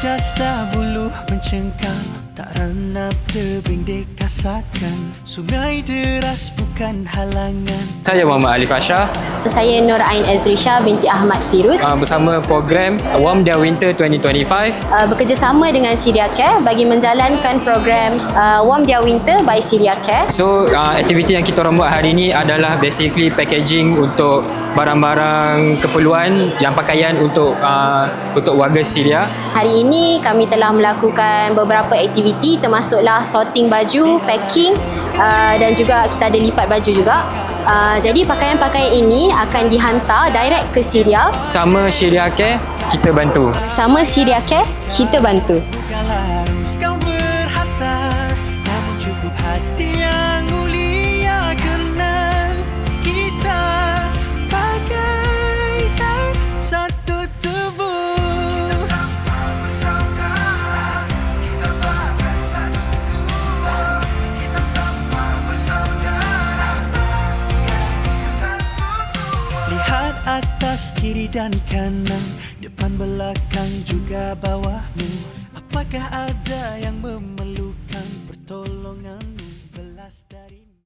jasa bulu mencengkam Tak ranap tebing dekasakan Sungai deras bukan halangan. Saya Muhammad Alif Ashah Saya Nur Ain Azrisha binti Ahmad Firuz. Uh, bersama program Warm Their Winter 2025 uh, bekerjasama dengan Syria Care bagi menjalankan program uh, Warm Their Winter by Syria Care. So uh, aktiviti yang kita orang buat hari ini adalah basically packaging untuk barang-barang keperluan yang pakaian untuk uh, untuk warga Syria. Hari ini kami telah melakukan beberapa aktiviti termasuklah sorting baju, packing uh, dan juga kita ada lipat baju juga. Uh, jadi pakaian-pakaian ini akan dihantar direct ke Syria. Sama Syria Care kita bantu. Sama Syria Care, kita bantu. Atas kiri dan kanan Depan belakang juga bawahmu. Apakah ada yang